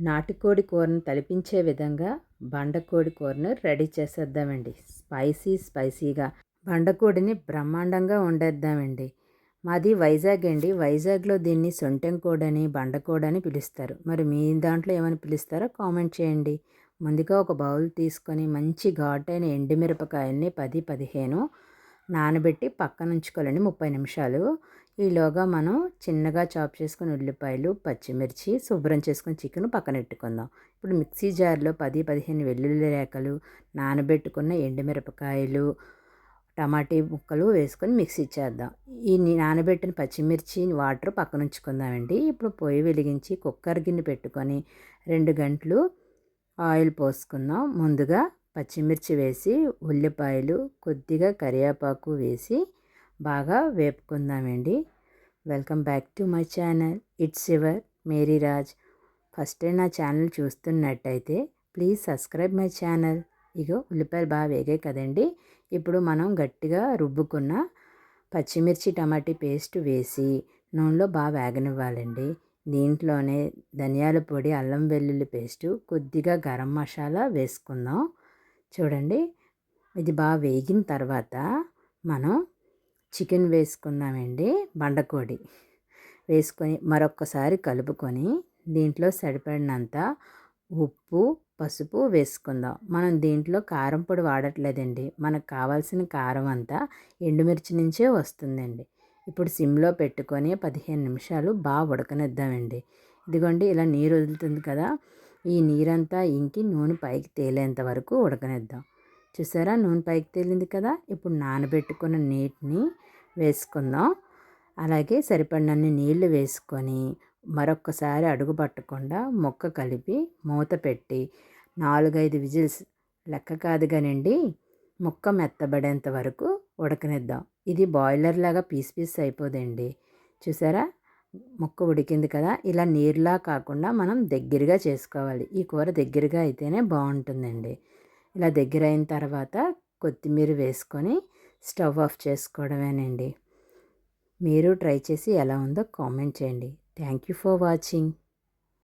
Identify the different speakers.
Speaker 1: నాటుకోడి కూరను తలిపించే విధంగా బండకోడి కూరను రెడీ చేసేద్దామండి. స్పైసీ స్పైసీగా. బండకోడిని బ్రహ్మాండంగా వండేద్దామండి. మాది వైజాగ్ అండి. వైజాగ్లో దీన్ని సొంటెంకోడని బండకోడని పిలుస్తారు. మరి మీ దాంట్లో ఏమని పిలుస్తారో కామెంట్ చేయండి. ముందుగా ఒక బౌల్ తీసుకొని మంచి ఘాటైన ఎండుమిరపకాయల్ని పది పదిహేను నానబెట్టి పక్కన ఉంచుకోవాలండి ముప్పై నిమిషాలు. ఈలోగా మనం చిన్నగా చాప్ చేసుకుని ఉల్లిపాయలు పచ్చిమిర్చి శుభ్రం చేసుకుని చికెన్ పక్కన పెట్టుకుందాం. ఇప్పుడు మిక్సీ జార్లో పది పదిహేను వెల్లుల్లి రేఖలు నానబెట్టుకున్న ఎండుమిరపకాయలు టమాటీ ముక్కలు వేసుకొని మిక్సీ చేద్దాం. ఈ నానబెట్టిన పచ్చిమిర్చి వాటర్ పక్కన ఉంచుకుందామండి ఇప్పుడు పొయ్యి వెలిగించి కుక్కర్ గిన్నె పెట్టుకొని రెండు గంటలు ఆయిల్ పోసుకుందాం. ముందుగా పచ్చిమిర్చి వేసి ఉల్లిపాయలు కొద్దిగా కరివేపాకు వేసి బాగా వేపుకుందామండి. Welcome back to my channel. It's your Mary Raj. First time నా ఛానల్ చూస్తున్నట్టయితే ప్లీజ్ సబ్స్క్రైబ్ మై ఛానల్. ఇగో ఉల్లిపాయలు బాగా వేగాయి కదండి. ఇప్పుడు మనం గట్టిగా రుబ్బుకున్న పచ్చిమిర్చి టమాటీ పేస్ట్ వేసి నూనెలో బాగా వేగనివ్వాలండి. దీంట్లోనే ధనియాల పొడి అల్లం వెల్లుల్లి పేస్టు కొద్దిగా గరం మసాలా వేసుకుందాం. చూడండి. ఇది బాగా వేగిన తర్వాత మనం చికెన్ వేసుకుందామండి. బండకోడి వేసుకొని మరొక్కసారి కలుపుకొని దీంట్లో సరిపడినంత ఉప్పు పసుపు వేసుకుందాం. మనం దీంట్లో కారం పొడి వాడట్లేదండి. మనకు కావాల్సిన కారం అంతా ఎండుమిర్చి నుంచే వస్తుందండి. ఇప్పుడు సిమ్లో పెట్టుకొని పదిహేను నిమిషాలు బాగా ఉడకనిద్దామండి. ఇదిగోండి ఇలా నీరు వదులుతుంది కదా. ఈ నీరంతా ఇంకి నూనె పైకి తేలేంత వరకు ఉడకనిద్దాం. చూసారా? నూనె పైకి తేలింది కదా? ఇప్పుడు నానబెట్టుకున్న నీటిని వేసుకుందాం. అలాగే సరిపడినన్ని నీళ్ళు వేసుకొని మరొక్కసారి అడుగు పట్టకుండా మొక్క కలిపి మూత పెట్టి నాలుగైదు విజిల్స్ లెక్క కాదు కానండి ముక్క మెత్తబడేంత వరకు ఉడకనిద్దాం. ఇది బాయిలర్ లాగా పీస్ పీస్ అయిపోదండి. చూసారా? ముక్క ఉడికింది కదా ఇలా నీరులా కాకుండా మనం దగ్గరగా చేసుకోవాలి. ఈ కూర దగ్గరగా అయితేనే బాగుంటుందండి. ఇలా దగ్గర అయిన తర్వాత కొత్తిమీర వేసుకొని స్టవ్ ఆఫ్ చేసుకోవడమేనండి. మీరు ట్రై చేసి ఎలా ఉందో కామెంట్ చేయండి. Thank you for watching.